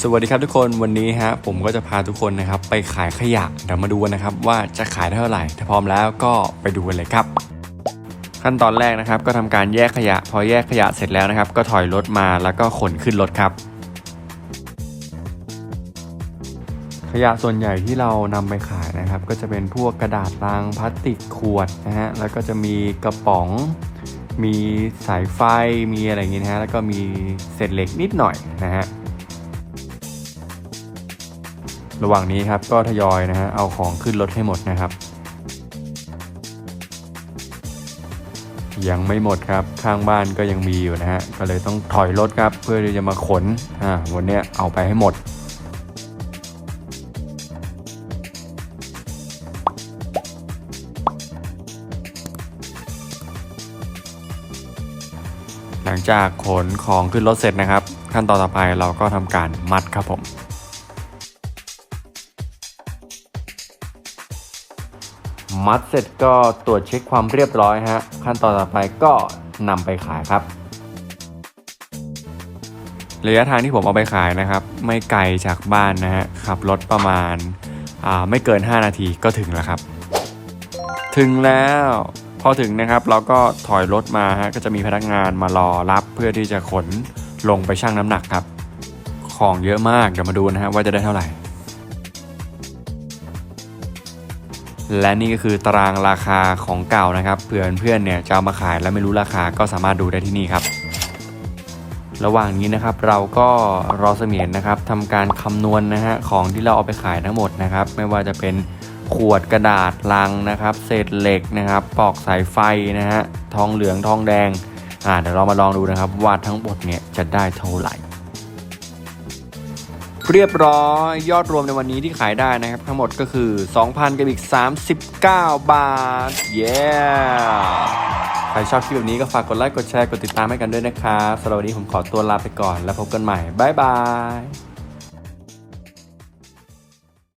สวัสดีครับทุกคนวันนี้ฮะผมก็จะพาทุกคนนะครับไปขายขยะเดี๋ยวมาดูนะครับว่าจะขายเท่าไหร่ ถ้าพร้อมแล้วก็ไปดูกันเลยครับ ขั้นตอนแรกนะครับก็ทำการแยกขยะ พอแยกขยะเสร็จแล้วนะครับ ก็ถอยรถมาแล้วก็ขนขึ้นรถครับ ขยะส่วนใหญ่ที่เรานำไปขายนะครับ ก็จะเป็นพวกกระดาษลังพลาสติกขวดนะฮะแล้วก็จะมีกระป๋อง มีสายไฟมีอะไรอย่างงี้ยนะฮะแล้วก็มีเศษเหล็กนิดหน่อยนะฮะ ระหว่างนี้ครับก็ทยอยนะฮะเอาของขึ้นรถให้หมดนะครับ ยังไม่หมดครับข้างบ้านก็ยังมีอยู่นะฮะก็เลยต้องถอยรถครับเพื่อที่จะมาขนอ่าวันเนี้ยเอาไปให้หมดหลังจากขนของขึ้นรถเสร็จนะครับ ขั้นตอนต่อไปเราก็ทำการมัดครับผม มัดเสร็จก็ตรวจเช็คความเรียบร้อยฮะขั้นตอนต่อไปก็นำไปขายครับ ระยะทางที่ผมเอาไปขายนะครับ ไม่ไกลจากบ้านนะฮะขับรถประมาณาไม่เกิน 5 นาทีก็ถึงแล้วครับ ถึงแล้วพอถึงนะครับเราก็ถอยรถมาฮะก็จะมีพนักงานมารอรับเพื่อที่จะขนลงไปชั่งน้ำหนักครับ ของเยอะมากเดี๋ยวมาดูนะฮะว่าจะได้เท่าไหร่ และนี่ก็คือตารางราคาของเก่านะครับเผื่อเพื่อนเนี่ยจะเอามาขายแล้วไม่รู้ราคาก็สามารถดูได้ที่นี่ครับระหว่างนี้นะครับเราก็รอเสมียนนะครับทำการคำนวณนะฮะของที่เราเอาไปขายทั้งหมดนะครับ ไม่ว่าจะเป็นขวดกระดาษลังนะครับ เศษเหล็กนะครับปลอกสายไฟนะฮะทองเหลืองทองแดงอ่าเดี๋ยวเรามาลองดูนะครับว่าทั้งหมดเนี่ยจะได้เท่าไหร่ เรียบร้อยยอดรวมในวันนี้ที่ขายได้นะครับ ทั้งหมดก็คือ 2,000กับอีก 39 บาท เย้ใครชอบคลิปแบบนี้ก็ฝากกดไลค์ กดแชร์ กดติดตามให้กันด้วยนะครับสำหรับวันนี้ผมขอตัวลาไปก่อนแล้วพบกันใหม่ บ๊ายบาย